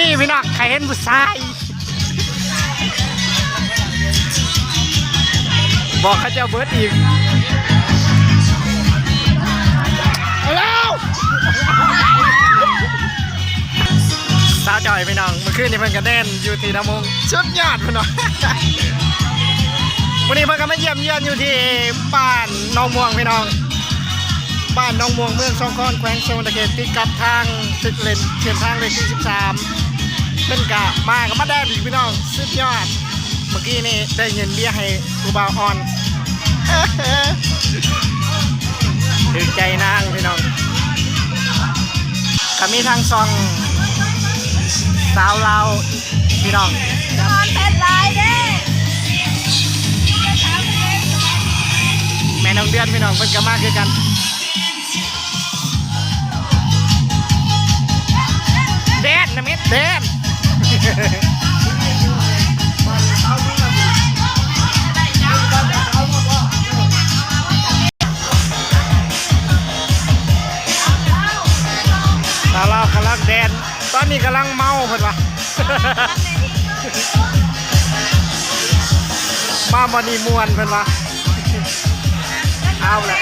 นี่พี่น้องใครเห็นผู้ชายบอกเขาจะเอาเบิร์ดอีกเอาแล้วสาวจอยพี่น้องเมื่อคืนนี้เพิ่นกระเด็นอยู่ที่น้ำมงชุดยอดพี่น้องวันนี้เพิ่นก็มาเยี่ยมเยือนอยู่ที่บ้านหน้องม่วงพี่น้องบ้านหน้องม่วงเมืองสองคอนแขวงสวรรณเขตติดกับทางติดเลนเขียนทางเลนที่13 เป็นกะมากับมาได้อีกพี่น้องสุดยอด เมื่อกี้นี่ได้เงินเบี้ยให้ครูบาวออนถือใจนางพี่น้องก็มีทางซองสาวเราพี่น้องนอนเป็นไรเด้แม่น้องเดือนพี่น้องเพิ่นก็มากคือกันเดนนะมิดเดน ตาเรากำลังแดน ตอนนี้กำลังเมาเพิ่นวะมาบอนีมวนเพิ่นวะเอาแหละ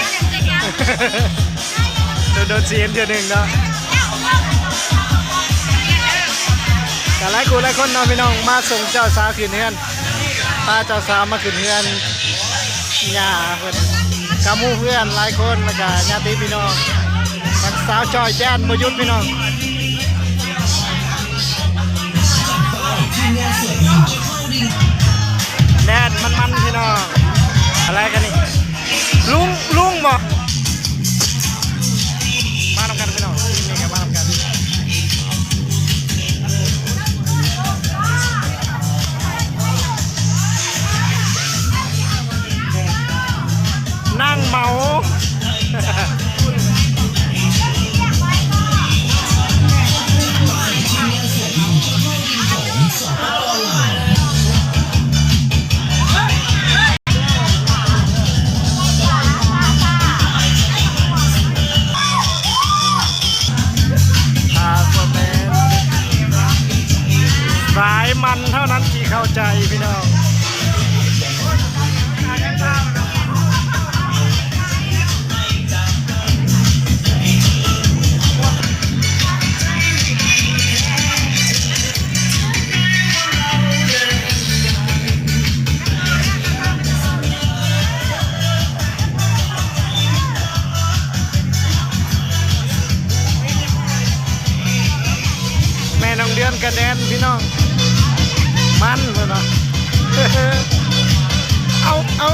โดนโดนเสียนเดียวหนึ่งเนาะ แต่หลายคนหลายคนเนาะพี่น้องมาส่งเจ้าสาวขึ้นเฮือนพาเจ้าสาวมาขึ้นเฮือนหญ้าเพิ่นกามูเพื่อนหลายคนแล้วก็ญาติพี่น้องทั้งสาวจอยแจ้นมยุทธพี่น้องแดนมันมันๆพี่น้องอะไรกันนี่ลุงลุงบอก มันเท่านั้นที่เข้าใจพี่น้องแม่น้องเดือนกระแดนพี่น้อง มันเลยเนาะเอาเอา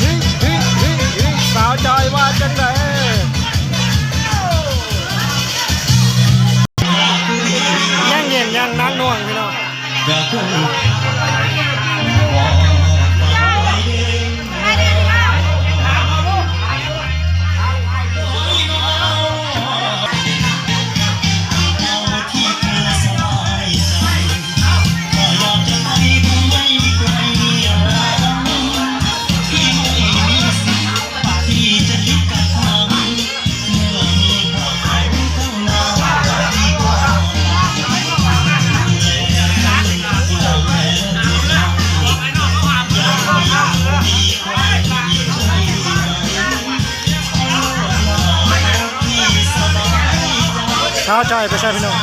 เฮ้ยเฮ้ยเฮ้ยเฮ้ยสาวจอยว่าจังไดย่างเย็นย่างนักหน่วงพี่น้อง สาวจอยไปใช่พี่น้อง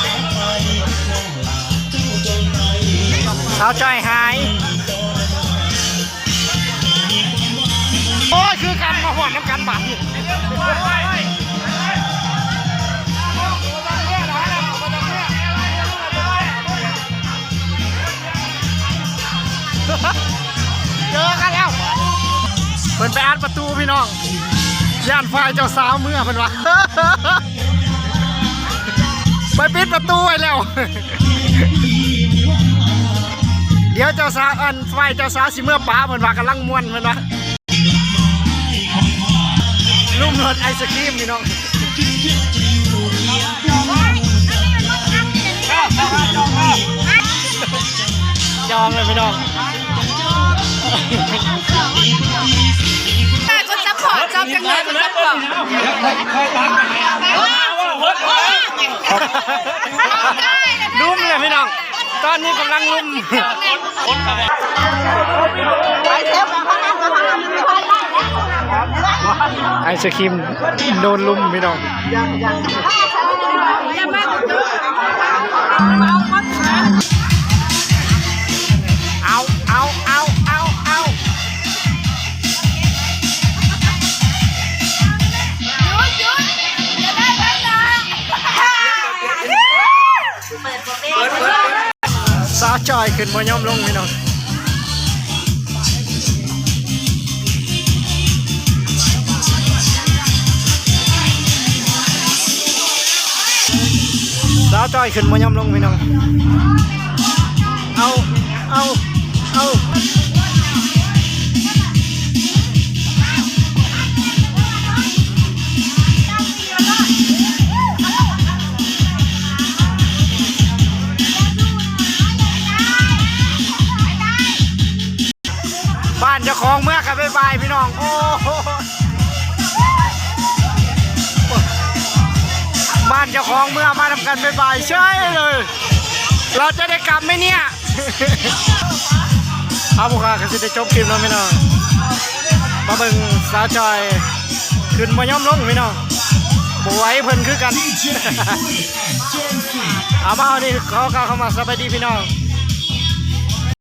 สาวจอยหาย โอ้ย คือกันมาหวานน้ำกันบาดนี่เจอกันแล้วเปิดไปอัดประตูพี่น้องย่านไฟเจ้าสาวเมื่อเพิ่นวะ ไปปิดประตูไว้แล้ว เดี๋ยวเจ้าสาวอันไฟเจ้าสาวสิเมื่อป้าเหมือนว่ากำลังมวนเหมือนวะลุ่มรถไอศครีมพี่น้องจองเลยพี่น้องคนซัพพอร์ตชอบจังเลยคนซัพพอร์ต ลุ่มพี่น้อง ตอนนี้กำลังลุ่มไปเที่ยวกับพนักงานพนักงานไม่ค่อยได้แล้วไอศครีมโดนลุ่มพี่น้องาวจอยขึ้นมายอมลงพี่น้องสาวจอยขึ้นมายอมลงพี่น้องเอาเอาเอา องเมื่อกันบ๊ายบายพี่น้อง โอ้โหบ้านเจ้าของเมื่อมาทำกันบ๊ายบายใช่เลย เราจะได้กลับไหมเนี่ยเอาบุคคลกันสิได้จบคลิปแล้วพี่น้องมาเบิ่งสาวจอยขึ้นมาย่อมลงพี่น้องบไวยเพิ่นคือกัน เอามาเอานี่เขาเข้าเข้ามาสบายดีพี่น้อง